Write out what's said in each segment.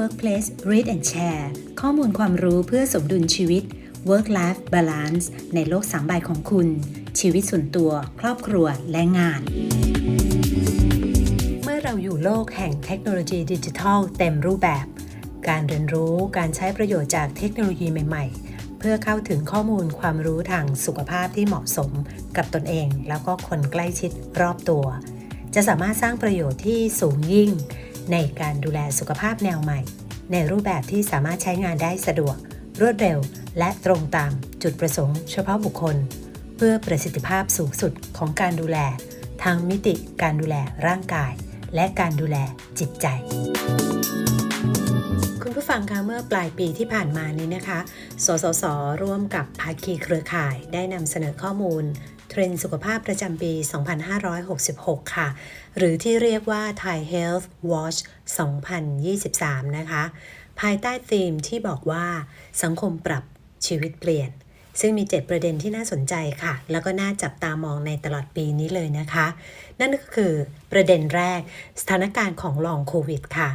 Workplace Read and Share ข้อมูลความรู้เพื่อสมดุลชีวิต Work Life Balance ในโลกสามใบของคุณ ชีวิตส่วนตัว ครอบครัวและงาน เมื่อเราอยู่โลกแห่งเทคโนโลยีดิจิทัลเต็มรูปแบบ การเรียนรู้การใช้ประโยชน์จากเทคโนโลยีใหม่ๆ เพื่อเข้าถึงข้อมูลความรู้ทางสุขภาพที่เหมาะสมกับตนเอง แล้วก็คนใกล้ชิดรอบตัว จะสามารถสร้างประโยชน์ที่สูงยิ่ง ในการดูแลสุขภาพแนวใหม่ ในรูปแบบที่สามารถใช้งานได้สะดวก รวดเร็ว และตรงตามจุดประสงค์เฉพาะบุคคล เพื่อประสิทธิภาพสูงสุดของการดูแลทั้งมิติการดูแลร่างกาย และการดูแลจิตใจคุณผู้ฟังคะเมื่อปลายปีที่ผ่านมานี้นะคะ สสส ร่วมกับภาคีเครือข่ายได้นำเสนอข้อมูล เทรนด์สุขภาพประจำปี 2566 ค่ะ หรือที่เรียกว่า Thai Health Watch 2023 นะคะ ภายใต้ธีมที่บอกว่า สังคมปรับชีวิตเปลี่ยน ซึ่งมี 7 ประเด็นที่น่าสนใจค่ะ แล้วก็น่าจับตามองในตลอดปีนี้เลยนะคะ นั่นก็คือประเด็นแรกสถานการณ์ของลองโควิดค่ะ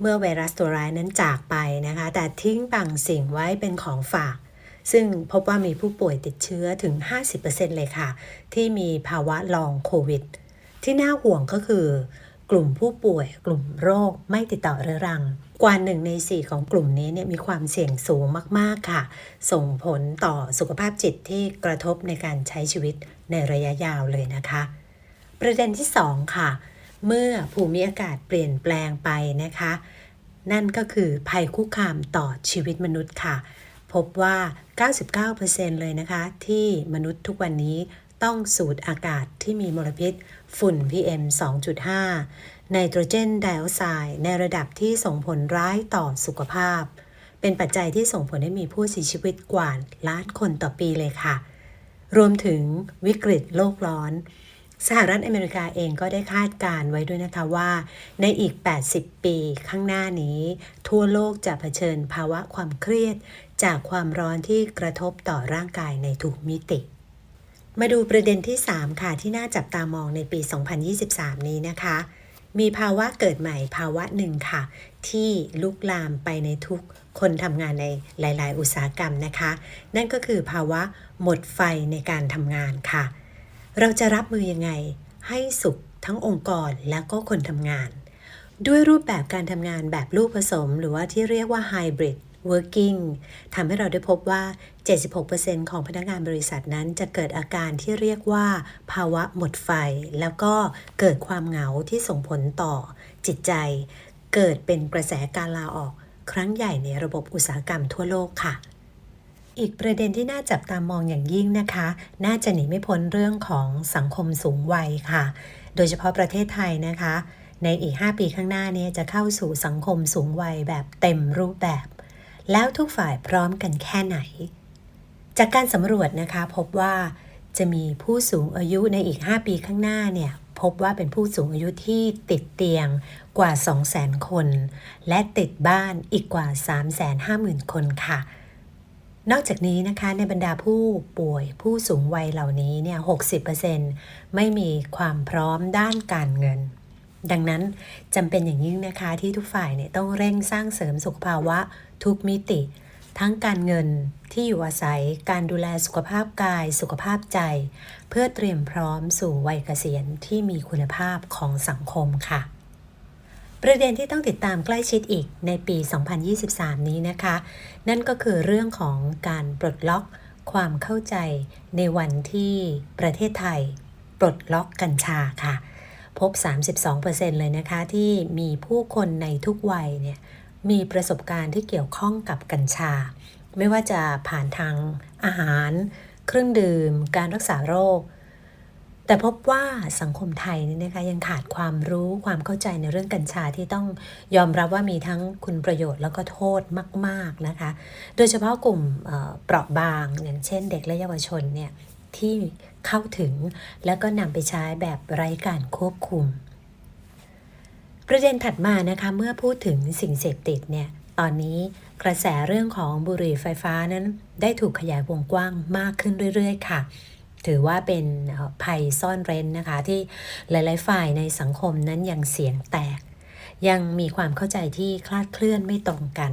เมื่อไวรัสตัวร้ายนั้นจากไปนะคะ แต่ทิ้งบางสิ่งไว้เป็นของฝาก ซึ่งพบว่ามีผู้ป่วยติดเชื้อถึง 50%เลยค่ะ ที่มีภาวะลองโควิด ที่น่าห่วงก็คือกลุ่มผู้ป่วยกลุ่มโรคไม่ติดต่อเรื้อรัง กว่าหนึ่งใน4ของกลุ่มนี้เนี่ยมีความเสี่ยงสูงมาก ๆ ค่ะ ส่งผลต่อสุขภาพจิตที่กระทบในการใช้ชีวิตในระยะยาวเลยนะคะ ประเด็นที่ 2 ค่ะ เมื่อภูมิอากาศเปลี่ยนแปลงไปนะคะ นั่นก็คือภัยคุกคามต่อชีวิตมนุษย์ค่ะ พบว่า 99%เลยนะคะ ที่มนุษย์ทุกวันนี้ต้องสูดอากาศที่มีมลพิษ ฝุ่น PM 2.5 ไนโตรเจนไดออกไซด์ในระดับที่ส่งผลร้ายต่อสุขภาพ เป็นปัจจัยที่ส่งผลให้มีผู้เสียชีวิตกว่าล้านคนต่อปีเลยค่ะ รวมถึงวิกฤตโลกร้อน สหรัฐอเมริกาเองก็ได้คาดการไว้ด้วยนะคะว่า ในอีก 80 ปีข้างหน้านี้ ทั่วโลกจะเผชิญภาวะความเครียด จากความร้อนที่กระทบต่อร่างกายในทุกมิติ มาดูประเด็นที่ 3 ค่ะ ที่น่าจับตามองในปี 2023 นี้นะคะ มีภาวะเกิดใหม่ภาวะหนึ่งค่ะ ที่ลุกลามไปในทุกคนทำงานในหลาย ๆ อุตสาหกรรมนะคะ นั่นก็คือภาวะหมดไฟในการทำงานค่ะ เราจะรับมือยังไงให้สุขทั้งองค์กรและก็คนทำงาน ด้วยรูปแบบการทำงานแบบลูกผสม หรือว่าที่เรียกว่า hybrid working ทำให้เราได้พบว่า 76%ของพนักงานบริษัทนั้นจะเกิดอาการที่เรียกว่า ภาวะหมดไฟ แล้วก็เกิดความเหงาที่ส่งผลต่อจิตใจ เกิดเป็นกระแสการลาออก ครั้งใหญ่ในระบบอุตสาหกรรมทั่วโลกค่ะอีกประเด็นที่น่าจับตามองอย่างยิ่งนะคะ น่าจะหนีไม่พ้นเรื่องของสังคมสูงวัยค่ะ โดยเฉพาะประเทศไทยนะคะ ในอีก 5 ปีข้างหน้านี้จะเข้าสู่สังคมสูงวัยแบบเต็มรูปแบบ แล้วทุกฝ่ายพร้อมกันแค่ไหน จากการสำรวจนะคะพบว่าจะมีผู้สูงอายุในอีก 5 ปีข้างหน้าเนี่ยพบว่าเป็นผู้สูงอายุที่ติดเตียงกว่า 200,000 คน และติดบ้านอีกกว่า 350,000 คนค่ะ นอกจากนี้นะคะในบรรดาผู้ป่วยผู้สูงวัยเหล่านี้เนี่ย 60%ไม่มีความพร้อมด้านการเงิน ดังนั้นจำเป็นอย่างยิ่งนะคะที่ทุกฝ่ายเนี่ยต้องเร่งสร้างเสริมสุขภาวะทุกมิติ ทั้งการเงินที่อยู่อาศัยการดูแลสุขภาพกาย สุขภาพใจ เพื่อเตรียมพร้อมสู่วัยเกษียณที่มีคุณภาพของสังคมค่ะ ประเด็นที่ต้องติดตามใกล้ชิดอีกในปี 2023 นี้นะคะ นั่นก็คือเรื่องของการปลดล็อกความเข้าใจในวันที่ประเทศไทย ปลดล็อกกัญชาค่ะ พบ 32%เลยนะคะ ที่มีผู้คนในทุกวัยเนี่ยมีประสบการณ์ที่เกี่ยวข้องกับกัญชา ไม่ว่าจะผ่านทางอาหาร เครื่องดื่ม การรักษาโรค แต่พบว่าสังคมไทยนี่นะคะยังขาดความรู้ความเข้าใจในเรื่องกัญชาที่ต้องยอมรับว่ามีทั้งคุณประโยชน์แล้วก็โทษมาก ๆนะคะ โดยเฉพาะกลุ่มเอ่อเปราะบางอย่างเช่นเด็กและเยาวชนเนี่ยที่ เข้าถึง แล้วก็นำไปใช้แบบไร้การควบคุม ประเด็นถัดมานะคะเมื่อพูดถึงสิ่งเสพติดเนี่ยตอนนี้กระแสเรื่องของบุหรี่ไฟฟ้านั้น ได้ถูกขยายวงกว้างมากขึ้นเรื่อยๆ ค่ะ ถือว่าเป็นเอ่อภัยซ่อนเร้นนะคะ ที่หลายๆ ฝ่ายในสังคมนั้นยังเสียงแตก ยังมีความเข้าใจที่คลาดเคลื่อนไม่ตรงกัน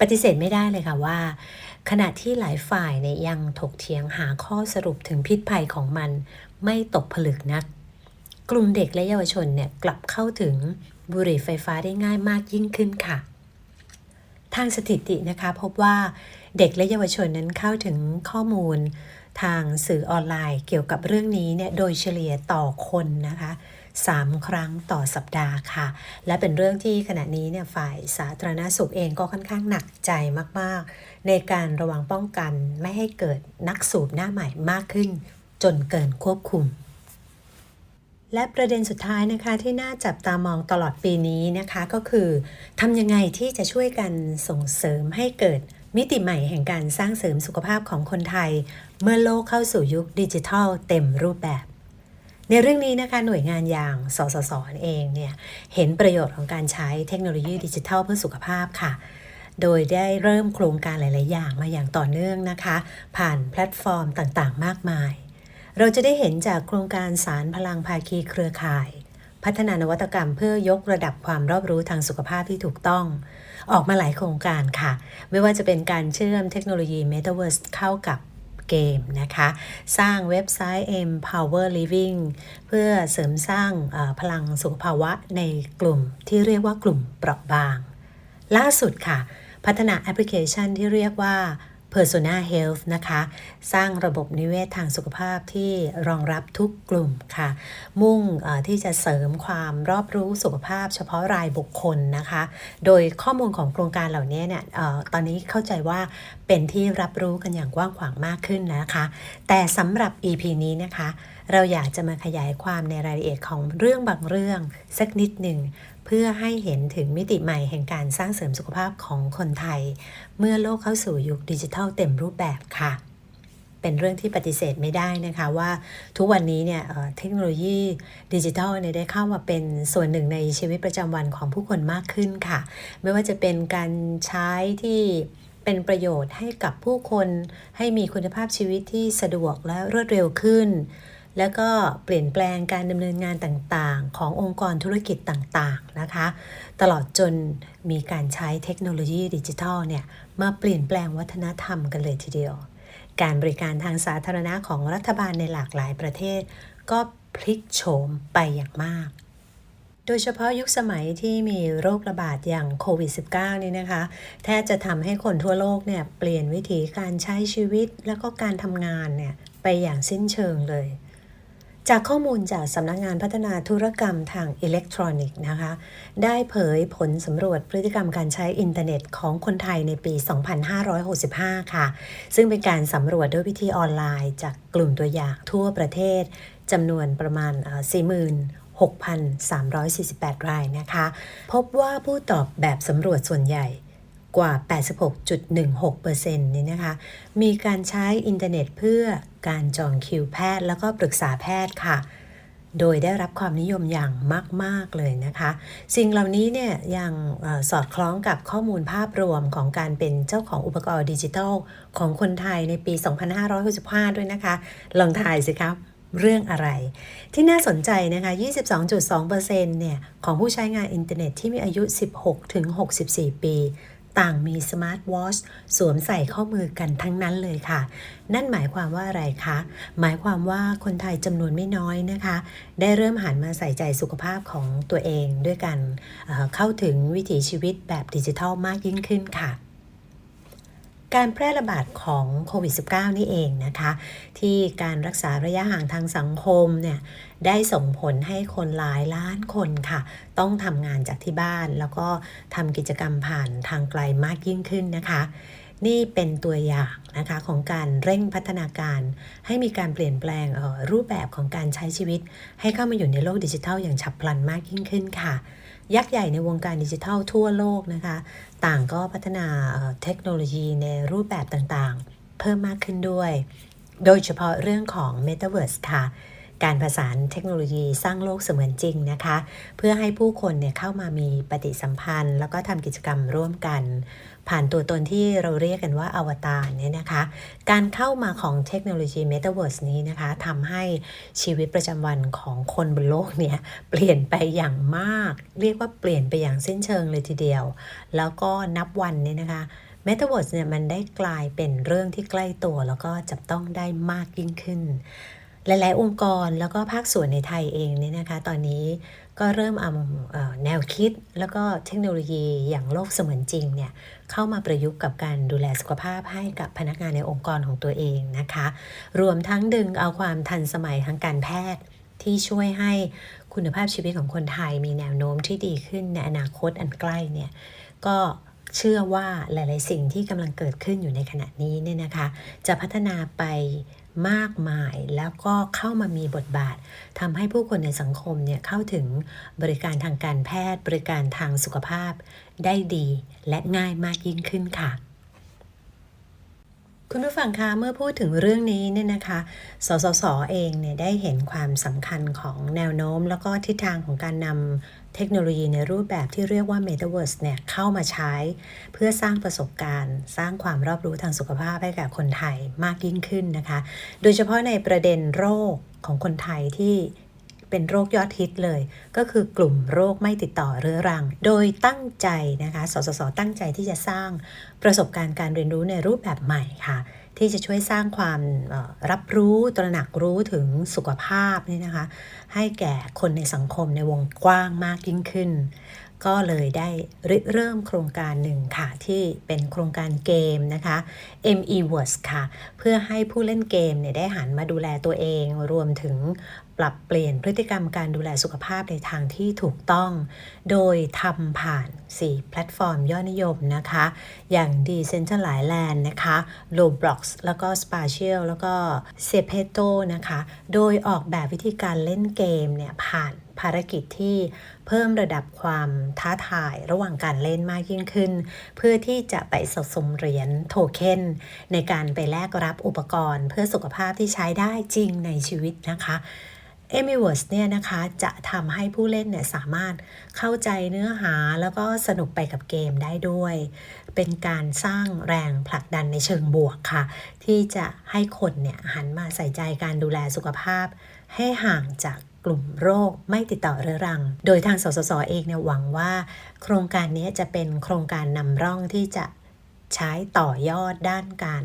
ปฏิเสธไม่ได้เลยค่ะว่า ขณะที่หลายฝ่ายเนี่ยยังถกเถียงหาข้อสรุปถึงพิษภัยของมันไม่ตกผลึกนัก กลุ่มเด็กและเยาวชนเนี่ยกลับเข้าถึงบุหรี่ไฟฟ้าได้ง่ายมากยิ่งขึ้นค่ะ ทางสถิตินะคะพบว่าเด็กและเยาวชนนั้นเข้าถึงข้อมูลทางสื่อออนไลน์เกี่ยวกับเรื่องนี้เนี่ยโดยเฉลี่ยต่อคนนะคะ 3 ครั้งต่อสัปดาห์ค่ะ และเป็นเรื่องที่ขณะนี้เนี่ยฝ่ายสาธารณสุขเองก็ค่อนข้างหนักใจมาก ๆ ในการระวังป้องกันไม่ให้เกิดนักสูบหน้าใหม่มากขึ้น จนเกินควบคุมและประเด็นสุดท้ายนะคะที่น่าจับตามองตลอดปีนี้นะคะก็คือทำยังไงที่จะช่วยกันส่งเสริมให้เกิดมิติใหม่แห่งการสร้างเสริมสุขภาพของคนไทย เมื่อโลกเข้าสู่ยุคดิจิทัลเต็มรูปแบบ ในเรื่องนี้นะคะหน่วยงานอย่างสสสเองเนี่ยเห็นประโยชน์ของการใช้เทคโนโลยีดิจิทัลเพื่อสุขภาพค่ะ โดยได้เริ่มโครงการหลาย ๆ อย่างมาอย่างต่อเนื่องนะคะ ผ่านแพลตฟอร์มต่าง ๆ มากมาย เราจะได้เห็นจากโครงการสารพลังภาคีเครือข่าย พัฒนานวัตกรรมเพื่อยกระดับความรอบรู้ทางสุขภาพที่ถูกต้องออกมาหลายโครงการค่ะ ไม่ว่าจะเป็นการเชื่อมเทคโนโลยี Metaverse เข้ากับ เกมนะคะ สร้างเว็บไซต์ Empower Living เพื่อเสริมสร้างพลังสุขภาวะในกลุ่มที่เรียกว่ากลุ่มเปราะบาง ล่าสุดค่ะ พัฒนาแอปพลิเคชันที่เรียกว่า Persona Health นะคะ สร้างระบบนิเวศทางสุขภาพที่รองรับทุกกลุ่มค่ะ มุ่งที่จะเสริมความรอบรู้สุขภาพ เฉพาะรายบุคคลนะคะ โดยข้อมูลของโครงการเหล่านี้เนี่ยออตอนนี้เข้าใจว่าเป็นที่รับรู้กันอย่างกว้างขวางมากขึ้นนะคะ แต่สำหรับ EP นี้นะคะ เราอยากจะมาขยายความในรายละเอียดของเรื่องบางเรื่อง สักนิดหนึ่งเพื่อให้เห็นถึงมิติใหม่แห่งการสร้างเสริมสุขภาพของคนไทย เมื่อโลกเข้าสู่ยุคดิจิทัลเต็มรูปแบบค่ะ เป็นเรื่องที่ปฏิเสธไม่ได้นะคะว่าทุกวันนี้เนี่ยเทคโนโลยีดิจิทัลเนี่ยได้เข้ามาเป็นส่วนหนึ่งในชีวิตประจำวันของผู้คนมากขึ้นค่ะ ไม่ว่าจะเป็นการใช้ที่เป็นประโยชน์ให้กับผู้คนให้มีคุณภาพชีวิตที่สะดวกและรวดเร็วขึ้น แล้วก็เปลี่ยนแปลงการดำเนินงานต่างๆ ขององค์กรธุรกิจต่างๆนะคะ ตลอดจนมีการใช้เทคโนโลยีดิจิทัลเนี่ยมาเปลี่ยนแปลงวัฒนธรรมกันเลยทีเดียว การบริการทางสาธารณะของรัฐบาลในหลากหลายประเทศ ก็พลิกโฉมไปอย่างมากโดยเฉพาะยุคสมัยที่มีโรคระบาดอย่างโควิด -19 นี่นะคะ แทบจะทำให้คนทั่วโลกเนี่ยเปลี่ยนวิธีการใช้ชีวิตแล้วก็การทำงานเนี่ยไปอย่างสิ้นเชิงเลย จากข้อมูลจากสำนักงงานพัฒนาธุรกรรมทางอิเล็กทรอนิกส์นะคะ ได้เผยผลสำรวจพฤติกรรมการใช้อินเทอร์เน็ตของคนไทยในปี 2565 ค่ะ ซึ่งเป็นการสำรวจด้วยวิธีออนไลน์จากกลุ่มตัวอย่างทั่วประเทศจำนวนประมาณ46,348 รายนะคะ พบว่าผู้ตอบแบบสำรวจส่วนใหญ่ กว่า 86.16%นี่นะคะ มีการใช้อินเทอร์เน็ตเพื่อการจองคิวแพทย์ แล้วก็ปรึกษาแพทย์ค่ะ โดยได้รับความนิยมอย่างมาก ๆ เลยนะคะ สิ่งเหล่านี้เนี่ยยังอสอดคล้องกับข้อมูลภาพรวมของการเป็นเจ้าของอุปกรณ์ดิจิทัลของคนไทยในปี 2565 ด้วยนะคะ ลองทายสิครับเรื่องอะไร ที่น่าสนใจนะคะ 22.2%เนี่ย ของผู้ใช้งานอินเทอร์เน็ตที่มีอายุ 16-64 ปี ต่างมีสมาร์ทวอชสวมใส่ข้อมือกันทั้งนั้นเลยค่ะ นั่นหมายความว่าอะไรคะ หมายความว่าคนไทยจำนวนไม่น้อยนะคะ ได้เริ่มหันมาใส่ใจสุขภาพของตัวเองด้วยกันเเข้าถึงวิถีชีวิตแบบดิจิทัลมากยิ่งขึ้นค่ะ การแพร่ระบาดของโควิด -19 นี่เองนะคะ ที่การรักษาระยะห่างทางสังคมเนี่ยได้ส่งผลให้คนหลายล้านคนค่ะ ต้องทำงานจากที่บ้านแล้วก็ทำกิจกรรมผ่านทางไกลมากยิ่งขึ้นนะคะนี่เป็นตัวอย่างนะคะของการเร่งพัฒนาการ ให้มีการเปลี่ยนแปลงรูปแบบของการใช้ชีวิต ให้เข้ามาอยู่ในโลกดิจิทัลอย่างฉับพลันมากยิ่งขึ้นค่ะ ยักษ์ใหญ่ในวงการดิจิทัลทั่วโลกนะคะ ต่างก็พัฒนาเทคโนโลยีในรูปแบบต่างๆ เพิ่มมากขึ้นด้วย โดยเฉพาะเรื่องของ Metaverse ค่ะ การผสานเทคโนโลยีสร้างโลกเสมือนจริงนะคะ เพื่อให้ผู้คนเนี่ยเข้ามามีปฏิสัมพันธ์ แล้วก็ทำกิจกรรมร่วมกัน ผ่านตัวตนที่เราเรียกกันว่าอวตารเนี่ยนะคะ การเข้ามาของเทคโนโลยี Metaverse นี้นะคะทำให้ชีวิตประจำวันของคนบนโลกเนี่ยเปลี่ยนไปอย่างมาก เรียกว่าเปลี่ยนไปอย่างสิ้นเชิงเลยทีเดียว แล้วก็นับวันเนี่ยนะคะ Metaverse เนี่ยมันได้กลายเป็นเรื่องที่ใกล้ตัว แล้วก็จับต้องได้มากยิ่งขึ้น หลาย ๆ องค์กรแล้วก็ภาคส่วนในไทยเองเนี่ยนะคะ ตอนนี้ก็เริ่มเอาแนวคิดแล้วก็เทคโนโลยีอย่างโลกเสมือนจริงเนี่ยเข้ามาประยุกต์กับการดูแลสุขภาพให้กับพนักงานในองค์กรของตัวเองนะคะ รวมทั้งดึงเอาความทันสมัยทางการแพทย์ที่ช่วยให้คุณภาพชีวิตของคนไทยมีแนวโน้มที่ดีขึ้นในอนาคตอันใกล้เนี่ยก็เชื่อว่าหลาย ๆ สิ่งที่กำลังเกิดขึ้นอยู่ในขณะนี้เนี่ยนะคะ จะพัฒนาไป มากมาย แล้วก็เข้ามามีบทบาททำให้ผู้คนในสังคมเนี่ยเข้าถึงบริการทางการแพทย์ บริการทางสุขภาพ ได้ดีและง่ายมากยิ่งขึ้นค่ะ คุณผู้ฟังคะเมื่อพูดถึงเรื่องนี้เนี่ยนะคะ สสสเองเนี่ยได้เห็นความสำคัญของแนวโน้ม แล้วก็ทิศทางของการนำเทคโนโลยีในรูปแบบที่เรียกว่า Metaverse เนี่ยเข้ามาใช้ เพื่อสร้างประสบการณ์ สร้างความรอบรู้ทางสุขภาพให้กับคนไทยมากยิ่งขึ้นนะคะ โดยเฉพาะในประเด็นโรคของคนไทยที่ เป็นโรคยอดฮิตเลย ก็คือกลุ่มโรคไม่ติดต่อเรื้อรัง โดยตั้งใจนะคะ สสส ตั้งใจที่จะสร้างประสบการณ์การเรียนรู้ในรูปแบบใหม่ค่ะ ที่จะช่วยสร้างความรับรู้ตระหนักรู้ถึงสุขภาพนี่นะคะ ให้แก่คนในสังคมในวงกว้างมากยิ่งขึ้น ก็เลยได้ริเริ่มโครงการหนึ่งค่ะ ที่เป็นโครงการเกมนะคะ ME Words ค่ะ เพื่อให้ผู้เล่นเกมเนี่ยได้หันมาดูแลตัวเอง รวมถึงปรับเปลี่ยนพฤติกรรมการดูแลสุขภาพในทางที่ถูกต้อง โดยทำผ่าน 4 แพลตฟอร์มยอดนิยมนะคะ อย่าง Decentraland นะคะ Roblox แล้วก็ Spatial แล้วก็ s e p e t o นะคะ โดยออกแบบวิธีการเล่นเกมเนี่ยผ่าน ภารกิจที่เพิ่มระดับความท้าทายระหว่างการเล่นมากยิ่งขึ้น เพื่อที่จะไปสะสมเหรียญโทเค็นในการไปแลกรับอุปกรณ์ เพื่อสุขภาพที่ใช้ได้จริงในชีวิตนะคะ e m i w o r s เนี่ยนะคะจะทำให้ผู้เล่นเนี่ยสามารถเข้าใจเนื้อหาแล้วก็สนุกไปกับเกมได้ด้วย เป็นการสร้างแรงผลักดันในเชิงบวกค่ะ ที่จะให้คนเนี่ยหันมาใส่ใจการดูแลสุขภาพ ให้ห่างจาก กลุ่มโรคไม่ติดต่อเรื้อรัง โดยทางสสสเองเนี่ยหวังว่า โครงการนี้จะเป็นโครงการนำร่องที่จะใช้ต่อยอดด้านการ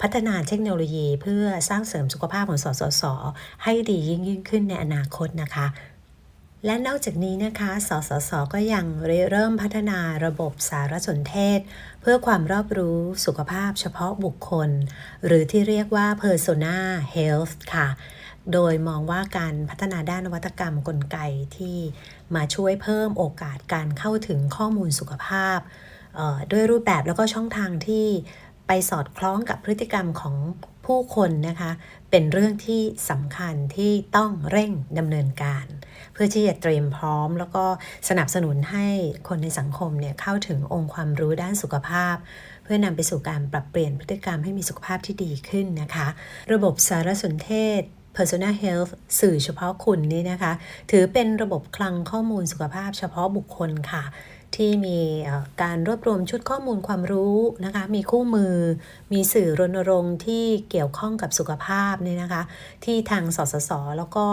พัฒนาเทคโนโลยี เพื่อสร้างเสริมสุขภาพของสสส ให้ดียิ่งยิ่งขึ้นในอนาคตนะคะ และนอกจากนี้นะคะ สสส ก็ยังเริ่มพัฒนาระบบสารสนเทศ เพื่อความรอบรู้สุขภาพเฉพาะบุคคล หรือที่เรียกว่า persona health ค่ะ โดยมองว่าการพัฒนาด้านนวัตกรรมกลไกที่มาช่วยเพิ่มโอกาสการเข้าถึงข้อมูลสุขภาพ ด้วยรูปแบบแล้วก็ช่องทางที่ไปสอดคล้องกับพฤติกรรมของผู้คนนะคะ เป็นเรื่องที่สำคัญที่ต้องเร่งดำเนินการ เพื่อที่จะเตรียมพร้อม แล้วก็สนับสนุนให้คนในสังคมเนี่ยเข้าถึงองค์ความรู้ด้านสุขภาพ เพื่อนำไปสู่การปรับเปลี่ยนพฤติกรรมให้มีสุขภาพที่ดีขึ้นนะคะ ระบบสารสนเทศ Persona Health สื่อเฉพาะคุณนี่นะคะ ถือเป็นระบบคลังข้อมูลสุขภาพเฉพาะบุคคลค่ะ ที่มีการรวบรวมชุดข้อมูลความรู้นะคะ มีคู่มือ มีสื่อรณรงค์ที่เกี่ยวข้องกับสุขภาพเนี่ยนะคะ ที่ทางสสส แล้วก็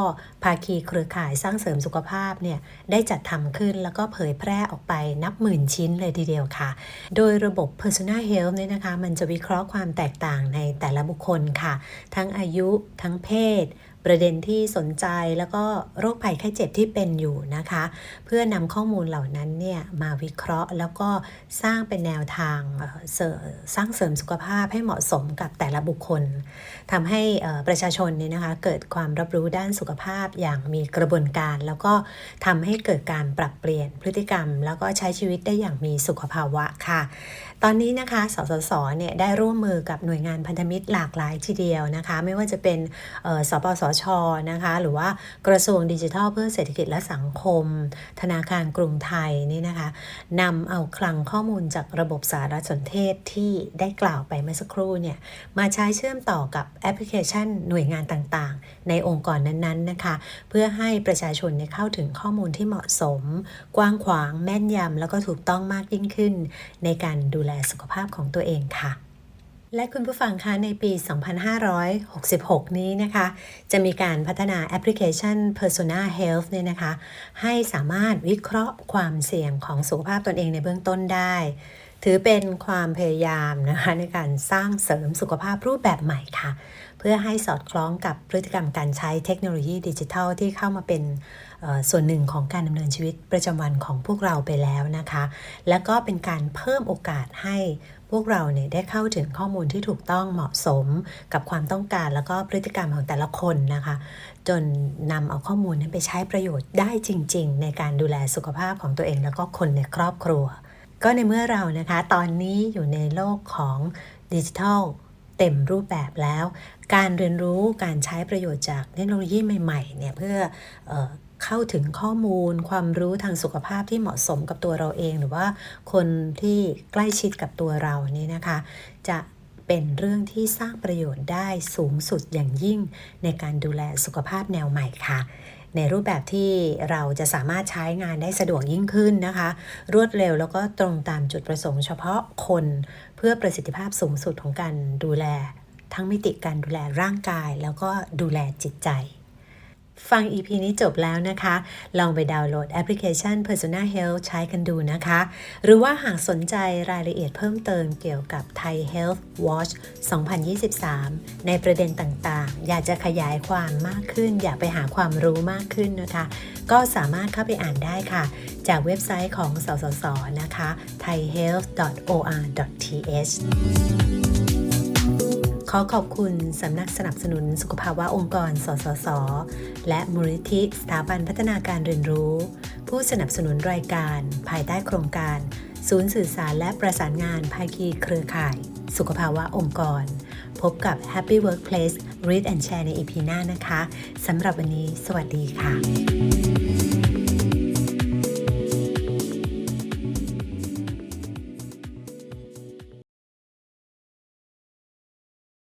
ภาคีเครือข่ายสร้างเสริมสุขภาพเนี่ยได้จัดทำขึ้นแล้วก็เผยแพร่ออกไปนับหมื่นชิ้นเลยทีเดียวค่ะ โดยระบบ Personal Health เนี่ยนะคะ มันจะวิเคราะห์ความแตกต่างในแต่ละบุคคลค่ะ ทั้งอายุ ทั้งเพศ ประเด็นที่สนใจแล้วก็โรคภัยไข้เจ็บที่เป็นอยู่นะคะ เพื่อนำข้อมูลเหล่านั้นเนี่ยมาวิเคราะห์ แล้วก็สร้างเป็นแนวทางสร้างเสริมสุขภาพให้เหมาะสมกับแต่ละบุคคลทำให้ประชาชนเนี่ยนะคะเกิดความรับรู้ด้านสุขภาพอย่างมีกระบวนการ แล้วก็ทำให้เกิดการปรับเปลี่ยนพฤติกรรม แล้วก็ใช้ชีวิตได้อย่างมีสุขภาวะค่ะ ตอนนี้นะคะ สสส เนี่ยได้ร่วมมือกับหน่วยงานพันธมิตรหลากหลายทีเดียวนะคะ ไม่ว่าจะเป็นสปสช นะคะ หรือว่ากระทรวงดิจิทัลเพื่อเศรษฐกิจและสังคม ธนาคารกรุงไทยนี่นะคะนำเอาคลังข้อมูลจากระบบสารสนเทศที่ได้กล่าวไปเมื่อสักครู่เนี่ย มาใช้เชื่อมต่อกับแอปพลิเคชันหน่วยงานต่างๆ ในองค์กรนั้นๆนะคะ เพื่อให้ประชาชนเนี่ยเข้าถึงข้อมูลที่เหมาะสม กว้างขวางแม่นยำแล้วก็ถูกต้องมากยิ่งขึ้น ในการดูแลสุขภาพของตัวเองค่ะ และคุณผู้ฟังคะในปี 2566 นี้นะคะ จะมีการพัฒนาแอปพลิเคชัน Persona Health เนี่ยนะคะ ให้สามารถวิเคราะห์ความเสี่ยงของสุขภาพตนเองในเบื้องต้นได้ถือเป็นความพยายามนะคะในการสร้างเสริมสุขภาพรูปแบบใหม่ค่ะ เพื่อให้สอดคล้องกับพฤติกรรมการใช้เทคโนโลยีดิจิทัลที่เข้ามาเป็น ส่วนหนึ่งของการดำเนินชีวิตประจำวันของพวกเราไปแล้วนะคะ และก็เป็นการเพิ่มโอกาสให้พวกเราเนี่ยได้เข้าถึงข้อมูลที่ถูกต้องเหมาะสมกับความต้องการแล้วก็พฤติกรรมของแต่ละคนนะคะ จนนำเอาข้อมูลนั้นไปใช้ประโยชน์ได้จริง ๆ ในการดูแลสุขภาพของตัวเอง แล้วก็คนในครอบครัว ก็ในเมื่อเรานะคะตอนนี้อยู่ในโลกของดิจิทัลเต็มรูปแบบแล้ว การเรียนรู้การใช้ประโยชน์จากเทคโนโลยีใหม่ๆเนี่ยเพื่อเออ เข้าถึงข้อมูล ความรู้ทางสุขภาพที่เหมาะสมกับตัวเราเอง หรือว่าคนที่ใกล้ชิดกับตัวเรานี่นะคะ จะเป็นเรื่องที่สร้างประโยชน์ได้สูงสุดอย่างยิ่งในการดูแลสุขภาพแนวใหม่ค่ะ ในรูปแบบที่เราจะสามารถใช้งานได้สะดวกยิ่งขึ้นนะคะ รวดเร็วแล้วก็ตรงตามจุดประสงค์เฉพาะคนเพื่อประสิทธิภาพสูงสุดของการดูแล ทั้งมิติการดูแลร่างกาย แล้วก็ดูแลจิตใจ ฟัง EP นี้จบแล้วนะคะ ลองไปดาวน์โหลดแอปพลิเคชัน Persona Health ใช้กันดูนะคะ หรือว่าหากสนใจรายละเอียดเพิ่มเติมเกี่ยวกับ Thai Health Watch 2023 ในประเด็นต่างๆ อยากจะขยายความมากขึ้น อยากไปหาความรู้มากขึ้นนะคะ ก็สามารถเข้าไปอ่านได้ค่ะ จากเว็บไซต์ของสสสนะคะ thaihealth.or.th ขอขอบคุณสำนักสนับสนุนสุขภาวะองค์กร สสส และมูลนิธิสถาบันพัฒนาการเรียนรู้ ผู้สนับสนุนรายการ ภายใต้โครงการ ศูนย์สื่อสารและประสานงานภาคีเครือข่าย สุขภาวะองค์กร พบกับ Happy Workplace Read and Share ใน EP หน้านะคะสำหรับวันนี้ สวัสดีค่ะ